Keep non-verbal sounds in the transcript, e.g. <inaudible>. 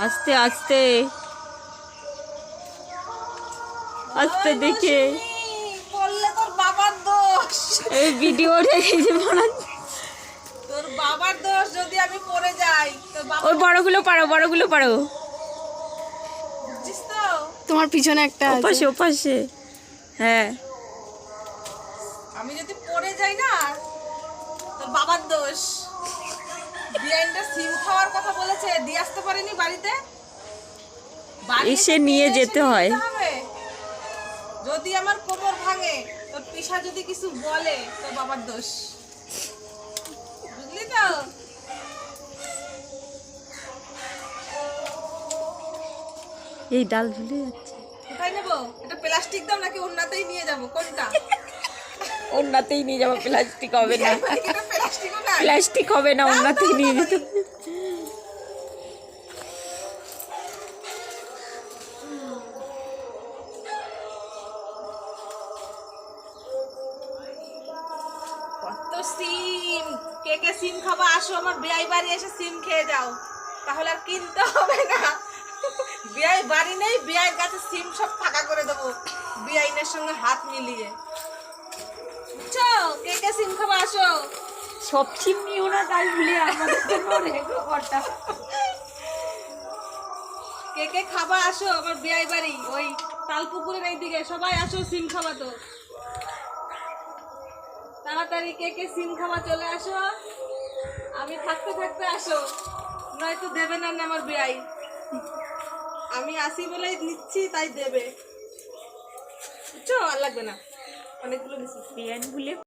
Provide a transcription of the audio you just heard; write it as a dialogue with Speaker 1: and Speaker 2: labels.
Speaker 1: আস্তে আস্তে। আস্তে দেখে।
Speaker 2: বললে তোর বাবার দোষ।
Speaker 1: এই ভিডিওটা এই যে।
Speaker 2: তোর বাবার দোষ যদি আমি পড়ে যাই তোর বাবা
Speaker 1: ওই বড়গুলো পারো বড়গুলো পারো।
Speaker 3: তোমার পিছনে একটা
Speaker 1: ওপাশে ওপাশে। হ্যাঁ।
Speaker 2: আমি যদি পড়ে যাই না তোর বাবার দোষ। বিআইনটা সিম খাওয়ার কথা বলেছে দিয়ে আসতে পারেনি বাড়িতে? বাড়ি
Speaker 1: এসে নিয়ে যেতে হয়।
Speaker 2: যদি আমার কোমর ভাঙে তোর পিসা যদি কিছু বলে তোর বাবার দোষ। বুঝলি তো?
Speaker 1: এই ডাল ঝুলে যাচ্ছে।
Speaker 2: কোথায় নেব? এটা প্লাস্টিক দাম নাকি অন্যতেই নিয়ে যাব? কোনটা? <laughs>
Speaker 1: অন্যতেই নিয়ে যাব প্লাস্টিক হবে না। <laughs> প্লাস্টিক হবে না অন্যতেই নিয়ে যেতে
Speaker 2: কত সিম? কে কে সিম খাবা? আসো আমার বিয়াই বাড়ি এসে সিম খেয়ে যাও। তাহলে আর কিনতে হবে না। বিয়াই বাড়ি নেই বিয়াইয়ের কাছে সিম সব ফাঁকা করে দেবো। বিয়াইনের সঙ্গে হাত মিলিয়ে। সিম আসো
Speaker 1: সব
Speaker 2: কে কে আসো বিয়াই ওই সবাই আসো সিম খাবা তো তাড়াতাড়ি কে কে সিম খাবা চলে আসো, আমি থাকতে থাকতে আসো, নয়তো দেবে না আমার বিয়াই। আমি আসি বলেই নিচ্ছি তাই দেবে। বুঝছ? আর লাগবে না। অনেকগুলো নিচ্ছি
Speaker 1: বিরিয়ানি ভুলে